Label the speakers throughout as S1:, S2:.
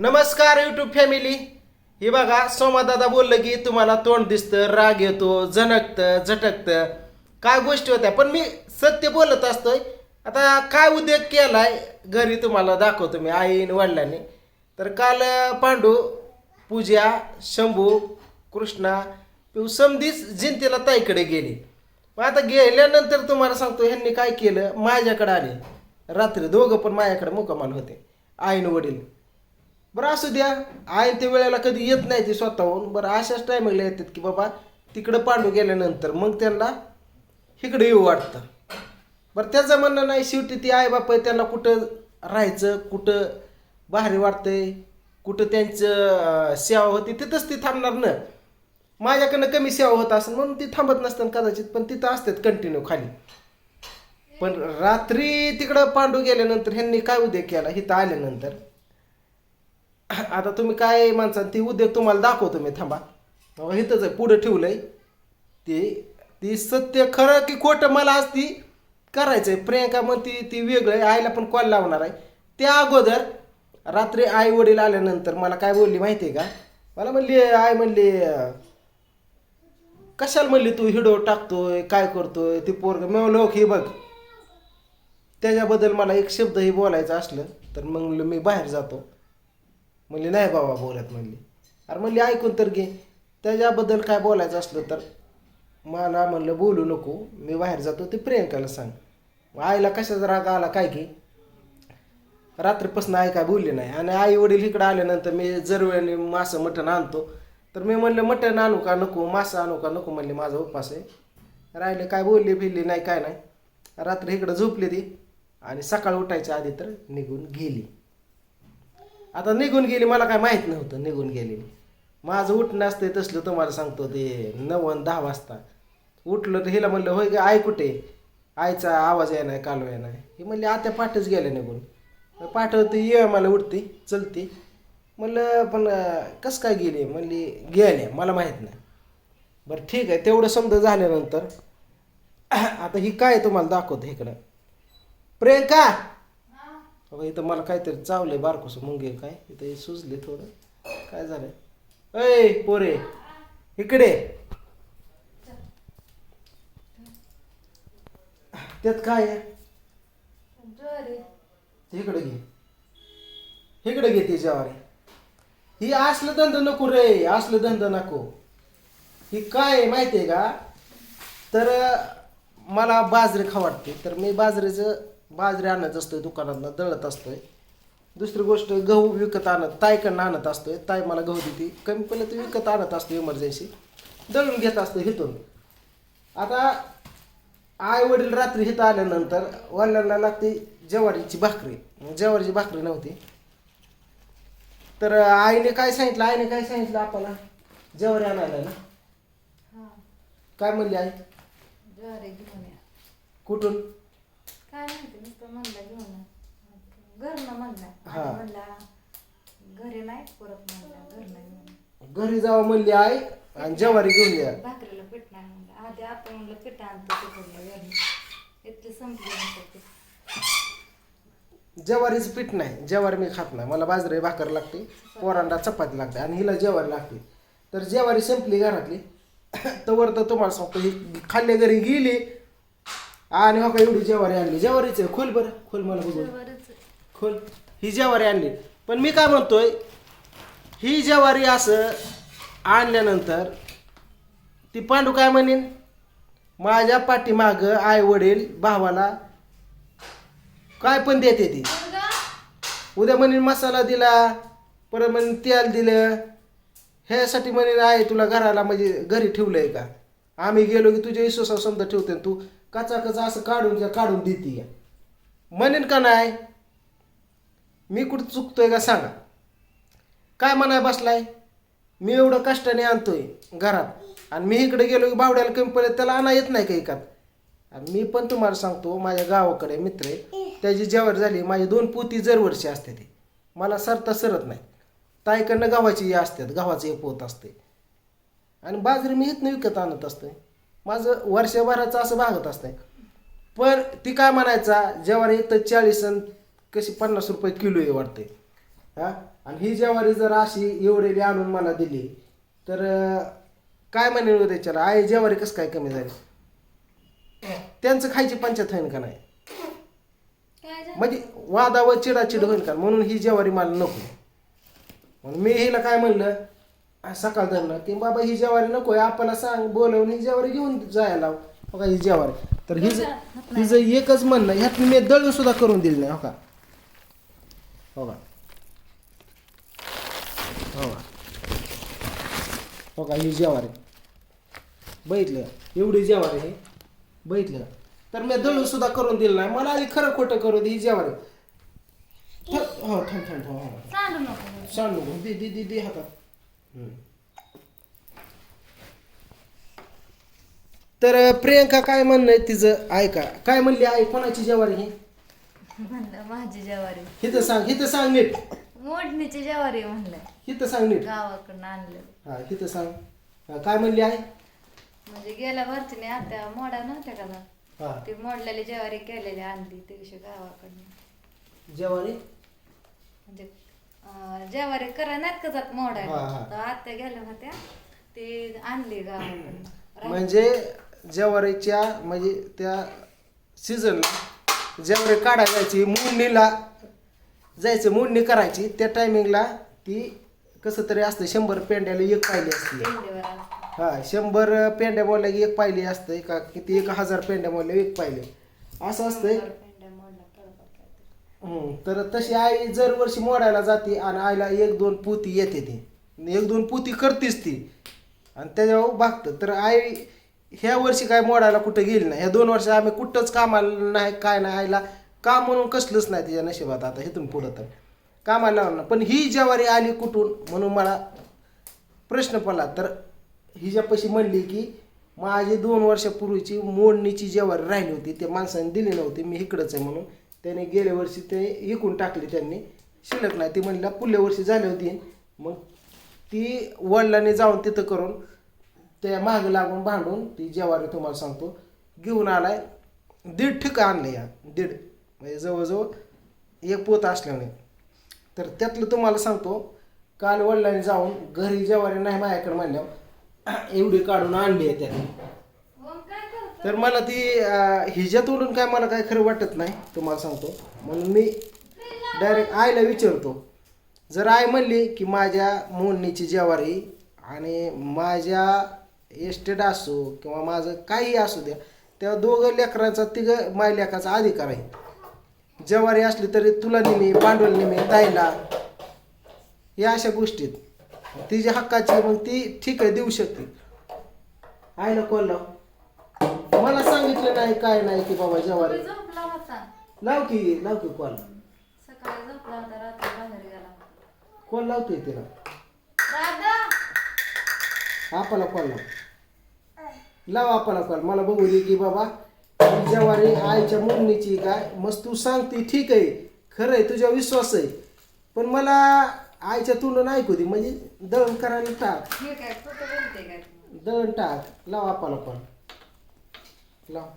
S1: नमस्कार YouTube family हे बघा सोमादादा बोललं की तुम्हाला तोंड दिसतं राग येतो झणकतं झटकतं. काय गोष्टी होत्या? पण मी सत्य बोलत असतोय. आता काय उद्योग केलाय? घरी तुम्हाला दाखवतो मी आईन वडिलांनी. तर काल पांडू पूजा शंभू कृष्णा पिऊ समधीच जिंतीला ताईकडे गेली. मग आता गेल्यानंतर तुम्हाला सांगतो ह्यांनी काय केलं? माझ्याकडे आले. रात्री दोघं पण माझ्याकडे मुकामाल होते. आईन वडील. बरं असू द्या. आहे ते वेळेला कधी येत नाही ते स्वतःहून. बरं अशाच टायमिंगला येतात की बाबा तिकडं पांडू गेल्यानंतर मग त्यांना इकडे येऊ वाटतं. बरं त्याचं म्हणणं नाही शेवटी ती आई बाप त्यांना कुठं राहायचं कुठं भारी वाटतंय कुठं त्यांचं सेवा होती तिथंच ती थांबणार ना. माझ्याकडनं कमी सेवा होत असेल म्हणून ती थांबत नसतात कदाचित पण तिथं असतात कंटिन्यू खाली. पण रात्री तिकडं पांडू गेल्यानंतर ह्यांनी काय उद्या केला? इथं आल्यानंतर. आता तुम्ही काय माणसान ती उद्योग तुम्हाला दाखवतो मी थांबा. इथंच आहे पुढं ठेवलंय. आहे ती सत्य खरं की खोटं मला आज ती आहे प्रियंका म्हणती ती वेगळं आहे आईला पण कॉल लावणार आहे. त्या अगोदर रात्री आई वडील आल्यानंतर मला काय बोलली माहिती आहे का? मला म्हणली आई म्हणली कशाला म्हणली तू हिडो टाकतोय काय करतोय? ती पोरग मेवलो म्हणलं हे बघ. त्याच्याबद्दल मला एक शब्दही बोलायचं असलं तर मग मी बाहेर जातो. म्हणली नाही बाबा बोलत म्हणली. अरे म्हणली ऐकून तर घे. त्याच्याबद्दल काय बोलायचं असलं तर. मला म्हणलं बोलू नको. मी बाहेर जातो. ते प्रियंकाला सांग. मग आईला कशाचा राग आला काय की रात्रीपासून आई काय बोलली नाही. आणि आई वडील इकडं आल्यानंतर मी जर वेळेला मासं मटण आणतो. तर मी म्हणलं मटण आणू का नको? मासं आणू का नको? म्हणले माझा उपवास आहे. राहिले काय बोलली बिलली नाही काय नाही. रात्री इकडं झोपली ती. आणि सकाळ उठायच्या आधी तर निघून गेली. आता निघून गेली मला काय माहीत नव्हतं निघून गेली. माझं उठणं असतं तसलं तुम्हाला सांगतो ते नऊ दहा वाजता. उठलं तर हिला म्हणलं होय ग आई कुठे आईचा आवाज येणार नाही कालवा हे नाही ही म्हणली आता पाठच गेल्या निघून. पाठवते ये मला उठते चलते. म्हणलं पण कसं काय गेली? म्हणली गेले मला माहीत नाही बरं ठीक आहे तेवढं समजा झाल्यानंतर आता ही काय तुम्हाला दाखवतं इकडं. प्रियंका! बाबा इथं मला काहीतरी चावलंय बारकोसं मुंगे काय? इथं हे सुजले थोडं. काय झालंय? अय पोरे इकडे. त्यात काय आहे? इकडे घे. इकडे घे ते ज्वारी. ही असलं धंदा नको रे असलं धंदा नको. ही काय आहे माहिती आहे का? तर मला बाजरी खा वाटते. तर मी बाजरीचं बाजरी आणत असतोय दुकानातनं दळत असतोय. दुसरी गोष्ट गहू विकत आणत ताईकडनं आणत असतोय. ताई मला गहू देते. कमी पडलं तर विकत आणत असतो इमर्जन्सी दळून घेत असतो हिथून. आता आई वडील रात्री हिथं आल्यानंतर वडिलांना लागते ज्वारीची भाकरी. ज्वारीची भाकरी नव्हती. तर आईने काय सांगितलं? आईने काय सांगितलं आपल्याला? ज्वारी आणायला ना? काय म्हणली आई? कुठून?
S2: माहिती नुसतं म्हणलं घेऊन या. घरनं म्हणलं.
S1: हा.
S2: आणि म्हणला घरी नाही. परत म्हणलं घरनं घेऊन या.
S1: घरी जावं म्हणली आई आणि ज्वारी घेऊन या.
S2: भाकरीला पीठ नाही म्हणलं. आधी आपण म्हणलं पीठ आणतो तिकडलं घरी. इथली संपली नंतर ते
S1: ज्वारीचं पीठ नाही. ज्वारी मी खात नाही. मला बाजरी भाकर लागते पोरांना चपाती लागते आणि हिला ज्वारी लागते. तर ज्वारी संपली घरातली. तवर तर तुम्हाला सांगतो ही खाल्ल्या घरी गेली आणि हो का एवढी ज्वारी आणली. ज्वारीच आहे. खोल बरं. खोल मला
S2: ज्वारीच
S1: खोल. ही ज्वारी आणली. पण मी काय म्हणतोय ही ज्वारी असं आणल्यानंतर ती पांडू काय म्हणेन? माझ्या पाठीमागं आई वडील भावाला काय पण देते ती. उद्या म्हणेन मसाला दिला परत म्हणेन तेल दिलं. ह्यासाठी म्हणेन आहे तुला घराला म्हणजे घरी ठेवलंय का? आम्ही गेलो की तुझ्या विश्वासावर समजा ठेवते तू कचा कचा असं काढून काढून देते म्हणेन का नाही? मी कुठं चुकतोय का सांगा. काय म्हणाय बसलाय? मी एवढं कष्टाने आणतोय घरात. आणि मी इकडे गेलो की बावड्याला कमी त्याला आणा येत नाही का एकात? आणि मी पण तुम्हाला सांगतो माझ्या गावाकडे मित्र आहे त्याची जेवर झाली माझी दोन पोती जरवर्षी असते ती. मला सरता सरत नाही. ताईकडनं गव्हाची असतात गव्हाचं हे पोत असते. आणि बाजरी मी इथनं विकत आणत असतोय. माझं वर्षभराचं असं भागत असतंय. पण ती काय म्हणायचा ज्वारी इथं चाळीस आणि कशी पन्नास रुपये किलो आहे वाटते हा? आणि ही ज्वारी जर अशी एवढेली आणून मला दिली तर काय म्हणेल हो त्याच्याला? आई ज्वारी कसं काय कमी झाली? त्यांचं खायची पंचायत होईन का नाही? म्हणजे वादा व चिडाचिड होईल का? म्हणून ही ज्वारी मला नको. म्हणून मी हिला काय म्हणलं? सकाळ धरणं की बाबा ही ज्वारी नको आहे. आपल्याला सांग बोलवून ही ज्वारी घेऊन जायला लाव. बघा ही ज्वारी. तर हिज हिचं एकच म्हणणं ह्यात मी दळून सुद्धा करून दिलं नाही हो का? हो का? हो का? हो का ही ज्वारी. बघितलं? का? एवढी ज्वारी हे बघितलं? का? तर मी दळून सुद्धा करून दिलं नाही. मला आधी खरं खोटं करू दे ही ज्वारी. थ- हो थांब थांब थांब हो.
S2: सांडू नको.
S1: सांग नको. दे दे दे दे हातात. तर प्रियंका काय म्हणणं आहे तिचं? ऐका. काय म्हणली आई? कोणाची ज्वारी ही
S2: म्हणलं माझी ज्वारी.
S1: हिथं सांग हिथं सांग नीट.
S2: मोडणीची ज्वारी म्हणलं.
S1: हिथं सांग नीट.
S2: गावाकडनं आणलं.
S1: हा हिथं सांग. हा, काय म्हणली आई?
S2: म्हणजे गेल्या वर्षीने आता मोडा नव्हत्या का ना
S1: हा.
S2: ती मोडलेली ज्वारी केलेली आणली ते दिवशी गावाकडनं.
S1: ज्वारी?
S2: म्हणजे ज्वारी करा का जात मोडायला.
S1: हा.
S2: तर आत्या गेल्या होत्या ते आणली गावाकडनं
S1: म्हणजे ज्वारीच्या म्हणजे त्या सीझनला ज्वारी काढायला जायची मोडणीला जायचं मोडणी करायची. त्या टायमिंगला ती कसं तरी असतं शंभर पेंड्याला एक पाहिली असते.
S2: पेंडीवर.
S1: हा शंभर पेंड्या बोलल्या की एक पाहिली असते का किती एक हजार पेंड्या बोलल्या एक पाहिली असं असतंय
S2: शंभर पेंड्या मोडला कळपात काहीतरी.
S1: हम्म, तर तशी आई जर वर्षी मोडायला जाते आणि आईला एक दोन पोती येते ती. एक दोन पोती करतेच ती. आणि त्याच्यावर भागतं. तर आई ह्या वर्षी काय मोडायला कुठं गेली नाही. ह्या दोन वर्ष आम्ही कुठंच कामाला नाही काय नाही. आईला काम म्हणून कसलंच नाही तिच्या नशिबात आता हेतून पुढं तर. कामाला लावलं पण ही ज्वारी आली कुठून म्हणून मला प्रश्न पडला. तर हिच्यापाशी म्हणली की माझी दोन वर्षापूर्वीची मोडणीची ज्वारी राहिली होती. ते माणसाने दिली नव्हती. मी इकडंच आहे म्हणून त्याने गेल्या वर्षी ते इकून टाकली त्यांनी. शिल्लक नाही ती म्हणला पुढल्या वर्षी झाली होती. मग ती वडिलांनी जाऊन तिथं करून त्या मागं लागून भांडून ती जेवारी तुम्हाला सांगतो घेऊन आलाय. दीड ठिक आणलं या दीड. म्हणजे जवळजवळ एक पोत असल्याने तर त्यातलं तुम्हाला सांगतो काल वडिलांनी जाऊन घरी जेवारी नाही माझ्याकडे म्हणल्यावर एवढी काढून आणली आहे त्याने. तर मला ती अं, हिच्यातोडून काय मला काय खरं वाटत नाही तुम्हाला सांगतो. म्हणून मी डायरेक्ट आईला विचारतो. जर आई म्हणली की माझ्या मोडणीची जेवारी आणि माझ्या एस्टेट असो किंवा माझं काही असू द्या त्या दोघं लेकरांचा तिघं माय लेकाचा अधिकार आहे. जवारी असली तरी तुला नेहमी भांडवल नेहमी ताईला या अशा गोष्टीत. तिच्या हक्काची मग ती ठीक आहे देऊ शकते. आईला कॉल लाव. मला सांगितलं नाही काय नाही की बाबा ज्वारी
S2: तुम्ही झोपला होता.
S1: लाव की लाव की कॉल
S2: सकाळी झोपला होता रात्री बाहेर गेला.
S1: कॉल लावतोय तिला.
S2: दादा!
S1: आपला कॉल लाव. लाव आपला कॉल मला बघू दे की बाबा ही ज्वारी आईच्या मुरणीची काय मस्त तू सांगते ठीक आहे. खरं आहे तुझ्या विश्वास आहे पण मला आईच्या तोंडून ऐकू दे म्हणजे दळण करायला टाक.
S2: हे काय खोटं बोलते काय?
S1: दळण टाक. लाव आपला कॉल लाव.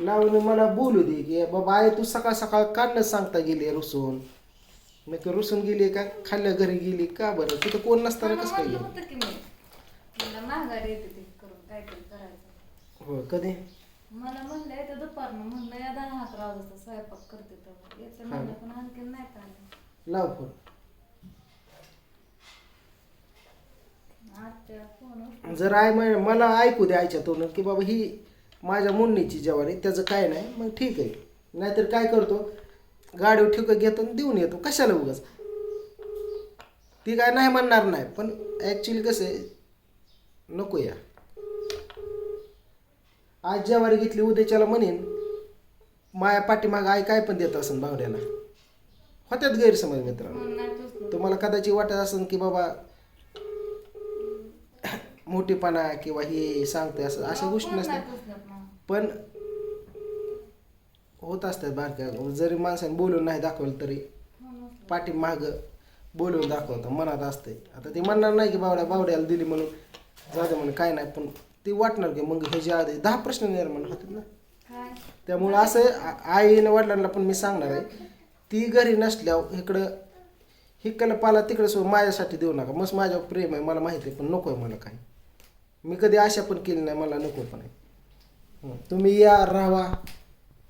S1: लावून मला बोलू दे की बाबा आई तू सकाळ सकाळ काढणं सांगता गेली रुसून. मी का रुसून गेली का? खाल्ल्या घरी गेली का बरं? तिथं कोण नसताना कसं काय गेली?
S2: की
S1: हो कधी?
S2: मला म्हणलं येतं दुपारनं. म्हणलं या दहा अकरा वाजता स्वयंपाक करते तर येतं म्हणलं पण आणखीन नाही आलं
S1: लाव फोन
S2: आजच्या फोन
S1: जर आय म्हण मला ऐकू द्या आईच्या की बाबा ही माझ्या मुन्नीची आहे त्याचं काय नाही मग ठीक आहे. नाहीतर काय करतो? गाडीवर ठिकं घेतो आणि देऊन येतो. कशाला उगाच? ती काय नाही म्हणणार नाही पण ॲक्च्युली कसं आहे नको या. आज जेवारी घेतली उद्याच्याला म्हणेन माया पाठीमाग आई काय पण देत असेल बावड्याला होत्यात गैरसमज मित्रांनो. तुम्हाला कदाचित वाटत असेल की बाबा मोठेपणा किंवा हे सांगते असं अशा गोष्टी
S2: फोन नाही
S1: नसतात. पण होत असतात बारक्या जरी माणसाने बोलून नाही दाखवलं तरी. पाठीमाग बोलून दाखवतं मनात असते आता ते म्हणणार नाही की बावड्या बावड्याला दिली म्हणून जाऊ म्हणून काय नाही पण ते वाटणार की मग ह्याच्या आधी दहा प्रश्न निर्माण होतात ना. त्यामुळं असं आईनं वडिलांना पण मी सांगणार आहे ती घरी नसल्यावर इकडं हिकडं पाला तिकडं सो माझ्यासाठी देऊ नका. मस्त माझ्यावर प्रेम आहे मला माहिती आहे पण नको आहे मला काही. मी कधी आशा पण केली नाही मला नको पण आहे. तुम्ही या राहा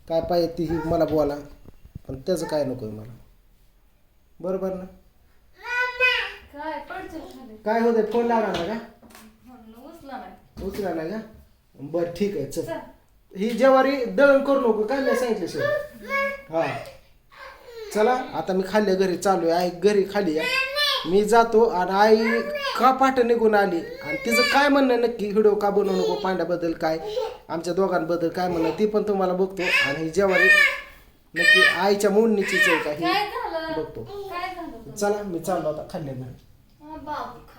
S1: काय पाहिजे ती मला बोला. पण त्याचं काय नको आहे मला. बरोबर ना?
S2: काय
S1: होतंय? फोन लागला ना का?
S2: उचला नाही.
S1: का? बरं ठीक आहे चल. ही जेवारी दळण करू नको काय नाही सांगितलं शिवाय हा. चला आता मी खाल्ल्या घरी चालू आहे. घरी खाली आहे मी जातो आणि आई का पाठ निघून आली. आणि तिचं काय म्हणणं नक्की व्हिडिओ का बनवू नको? पांड्याबद्दल काय? आमच्या दोघांबद्दल काय म्हणणं ती पण तुम्हाला बघतो. आणि ही जेवारी नक्की आईच्या मोडणीचीच आहे का?
S2: काय
S1: ही
S2: झालं?
S1: बघतो. चला मी चाललो आता
S2: बाप.